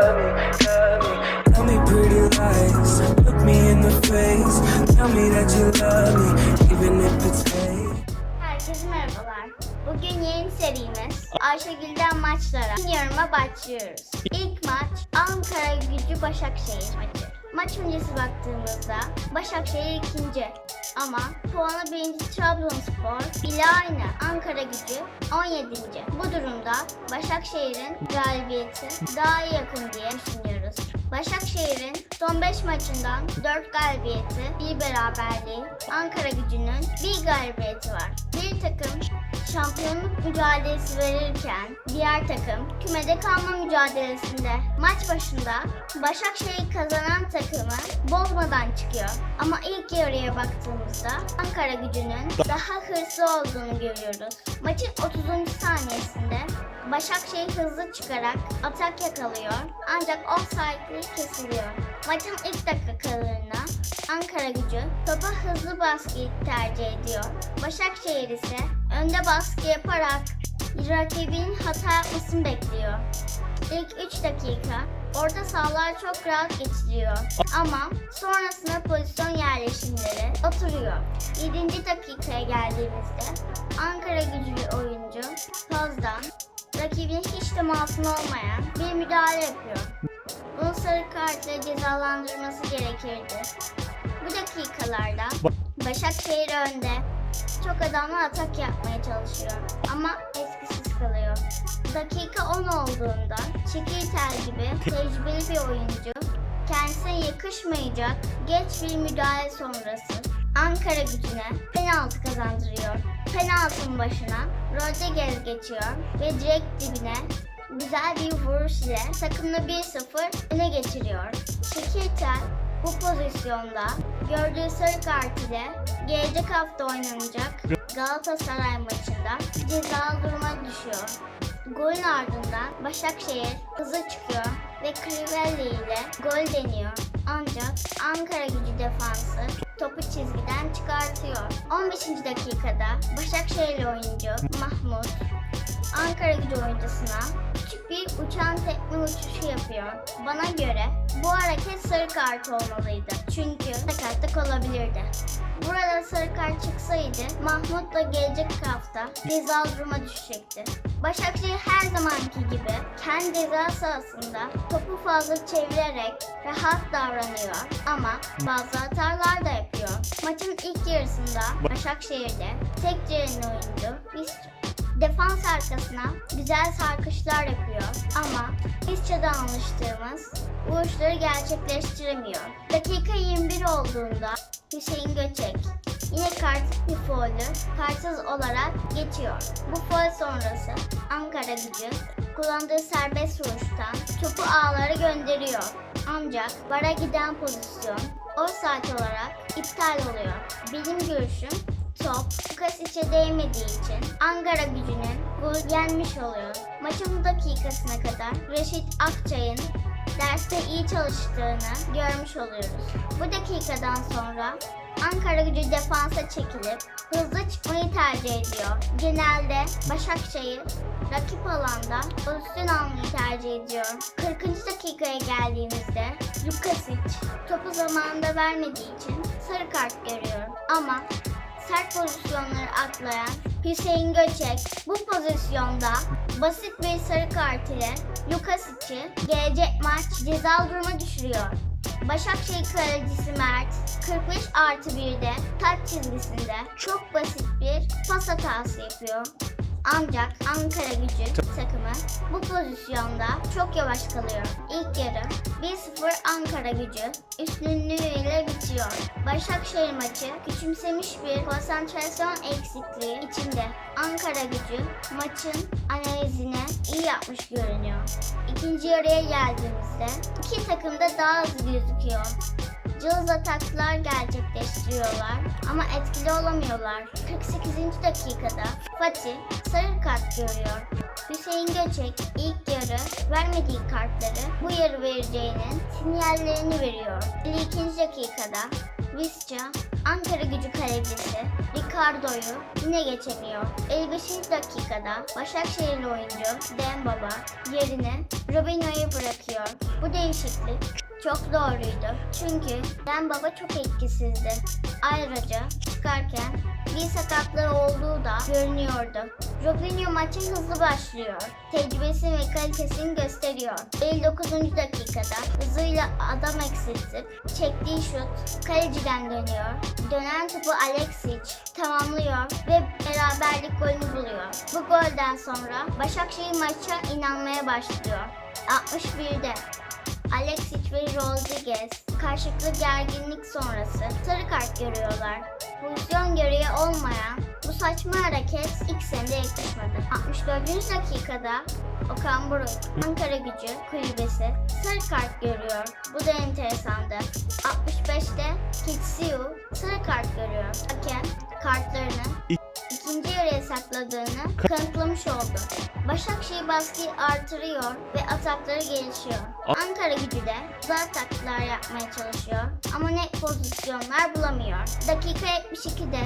Tell me pretty lies, look me in the face. Tell me that you love me, even if it's fake. Herkese merhabalar. Bugün yeni serimiz Ayşegül'den maçlara yoruma başlıyoruz. İlk maç Ankara Gücü Başakşehir maçı. Maç öncesi baktığımızda Başakşehir ikinci ama puanı birinci Trabzonspor ile aynı Ankara Gücü 17. Bu durumda Başakşehir'in galibiyeti daha yakın diye düşünüyoruz. Başakşehir'in son 5 maçından 4 galibiyeti, bir beraberliği, Ankara gücünün bir galibiyeti var. Bir takım şampiyonluk mücadelesi verirken diğer takım kümede kalma mücadelesinde maç başında Başakşehir kazanan takımı bozmadan çıkıyor. Ama ilk yarıya baktığımızda Ankara gücünün daha hırslı olduğunu görüyoruz. Maçın 30. saniyesinde Başakşehir hızlı çıkarak atak yakalıyor ancak offside'li kesiliyor. Maçın ilk dakikalarında Ankara gücü topa hızlı baskıyı tercih ediyor. Başakşehir ise önde baskı yaparak rakibin hata yapmasını bekliyor. İlk 3 dakika orta sahalar çok rahat geçiliyor ama sonrasında pozisyon yerleşimleri oturuyor. 7. dakikaya geldiğimizde Ankara gücülü oyuncu Paz'dan rakibine hiç masum olmayan bir müdahale yapıyor. Bunu sarı kartla cezalandırması gerekirdi. Bu dakikalarda Başakşehir önde. Çok adamla atak yapmaya çalışıyor ama etkisiz kalıyor. Dakika 10 olduğunda Çekirtel gibi tecrübeli bir oyuncu kendisine yakışmayacak geç bir müdahale sonrası Ankara gücüne penaltı kazandırıyor. Penaltının başına Rodriguez geçiyor ve direkt dibine güzel bir vuruş ile takımını 1-0 öne geçiriyor. Şekirtel bu pozisyonda gördüğü sarı kart ile gelecek hafta oynanacak Galatasaray maçında cezalı duruma düşüyor. Golün ardından Başakşehir hızlı çıkıyor ve Crivelli ile gol deniyor. Ancak Ankara gücü defansı topu çizgiden çıkartıyor. 15. dakikada Başakşehirli oyuncu Mahmut Ankara gücü oyuncusuna küçük bir uçan tekme uçuşu yapıyor. Bana göre bu hareket sarı kart olmalıydı. Çünkü sarı çıksaydı Mahmut da gelecek hafta ceza duruma düşecekti. Başakşehir her zamanki gibi kendi ceza sahasında topu fazla çevirerek rahat davranıyor ama bazı hatalar da yapıyor. Maçın ilk yarısında Başakşehir'de tek diren oyuncu Visca defans arkasına güzel sarkışlar yapıyor ama İsça'dan alıştığımız vuruşları gerçekleştiremiyor. Dakika 21 olduğunda Hüseyin Göçek yine kart bir faulü kartsız olarak geçiyor. Bu faul sonrası Ankara gücü kullandığı serbest vuruştan topu ağlara gönderiyor. Ancak vara giden pozisyon offside olarak iptal oluyor. Benim görüşüm top Kasic'e değmediği için Ankara gücünün gol yenmiş oluyor. Maçın bu dakikasına kadar Reşit Akçay'ın derste iyi çalıştığını görmüş oluyoruz. Bu dakikadan sonra Ankara gücü defansa çekilip hızlı çıkmayı tercih ediyor. Genelde Başakşehir rakip alanda pozisyon almayı tercih ediyor. 40. dakikaya geldiğimizde Lukasic topu zamanında vermediği için sarı kart görüyor. Ama sert pozisyonları atlayan Hüseyin Göçek bu pozisyonda basit bir sarı kart ile Lukasic'i gelecek maç ceza duruma düşürüyor. Başakşehir kalecisi Mert 45 artı 1'de taç çizgisinde çok basit bir pas hatası yapıyor. Ancak Ankara gücü takımı bu pozisyonda çok yavaş kalıyor. İlk yarı 1-0 Ankara gücü üstünlüğüyle bitiyor. Başakşehir maçı küçümsemiş bir konsantrasyon eksikliği içinde. Ankara gücü maçın analizine iyi yapmış görünüyor. İkinci yarıya geldiğimizde iki takım da daha hızlı gözüküyor. Cılız ataklar gerçekleştiriyorlar ama etkili olamıyorlar. 48. dakikada Fatih sarı kart görüyor. Hüseyin Göçek ilk yarı vermediği kartları bu yarı vereceğinin sinyallerini veriyor. 52. dakikada Visca Ankara gücü kalecisi Ricardo'yu yine geçemiyor. 55. dakikada Başakşehirli oyuncu Dembaba yerine Robinho'yu bırakıyor. Bu değişiklik çok doğruydu. Çünkü Dembaba çok etkisizdi. Ayrıca çıkarken bir sakatlığı olduğu da görünüyordu. Robinho maça hızlı başlıyor. Tecrübesini ve kalitesini gösteriyor. 59. dakikada hızıyla adam eksiltip çektiği şut kaleciden dönüyor. Dönen topu Alexic tamamlıyor ve beraberlik golünü buluyor. Bu golden sonra Başakşehir maça inanmaya başlıyor. 61'de Alexic ve Rodriguez karşılıklı gerginlik sonrası sarı kart görüyorlar. Pozisyon gereği olmayan bu saçma hareket ilk sende yakışmadı. 64. dakikada Okan Buruk, Ankara gücü kulübesi sarı kart görüyor. Bu da enteresandı. 65'te Kitsiu sarı kart görüyor. Hakem kartlarını ikinci yarıya sakladığını kanıtlamış oldu. Başakşehir baskıyı artırıyor ve atakları gelişiyor. Ankara gücü de güzel taktikler yapmaya çalışıyor ama net pozisyonlar bulamıyor. Dakika 72'de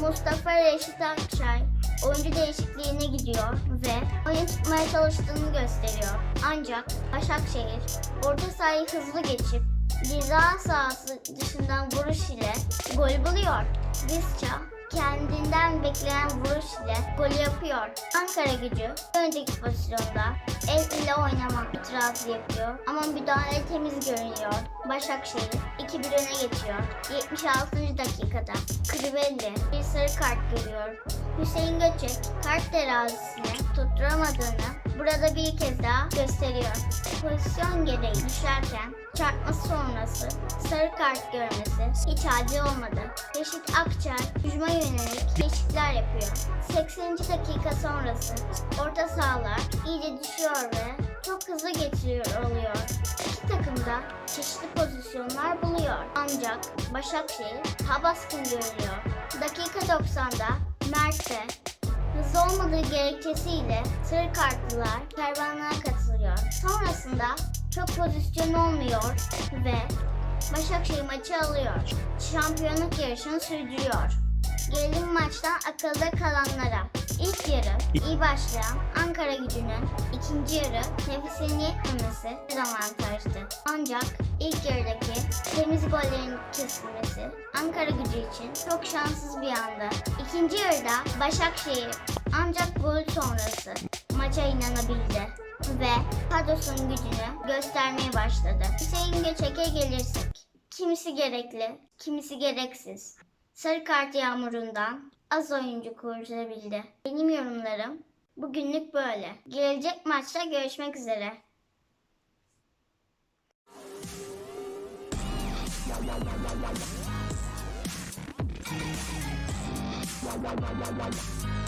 Mustafa Reşit Akçay oyuncu değişikliğine gidiyor ve oyun tutmaya çalıştığını gösteriyor. Ancak Başakşehir orta sahayı hızlı geçip ceza sahası dışından vuruş ile gol buluyor. Visca kendinden beklenen vuruş ile golü yapıyor. Ankara gücü önceki pozisyonda el ile oynama itirazı yapıyor ama müdahale temiz görünüyor. Başakşehir 2-1 öne geçiyor. 76. dakikada Krivelli bir sarı kart görüyor. Hüseyin Göçek kart terazisini tutturamadığını burada bir kez daha gösteriyor. Pozisyon gereği düşerken çarpması sonrası sarı kart görmesi hiç adil olmadı. Reşit Akçay hücuma yönelik değişiklikler yapıyor. 80. dakika sonrası orta sahalar iyice düşüyor ve çok hızlı geçiliyor oluyor. İki takım da çeşitli pozisyonlar buluyor. Ancak Başakşehir daha baskın görünüyor. Dakika 90'da Mert'e hızlı olmadığı gerekçesiyle sarı kartlılar kervanlığa katılıyor. Sonrasında çok pozisyon olmuyor ve Başakşehir maçı alıyor. Şampiyonluk yarışını sürdürüyor. Gelelim maçtan akılda kalanlara. İlk yarı iyi başlayan Ankara gücünün ikinci yarı nefesinin yetmemesi dezavantajdı. Ancak ilk yarıdaki temiz gollerin kesilmesi Ankara gücü için çok şanssız bir anda. İkinci yarıda Başakşehir ancak gol sonrası maça inanabildi ve kadrosunun gücünü göstermeye başladı. Hüseyin Göçek'e gelirsek. Kimisi gerekli, kimisi gereksiz. Sarı kart yağmurundan az oyuncu kurtulabildi. Benim yorumlarım bugünlük böyle. Gelecek maçta görüşmek üzere. Wow, wow, wow, wow, wow.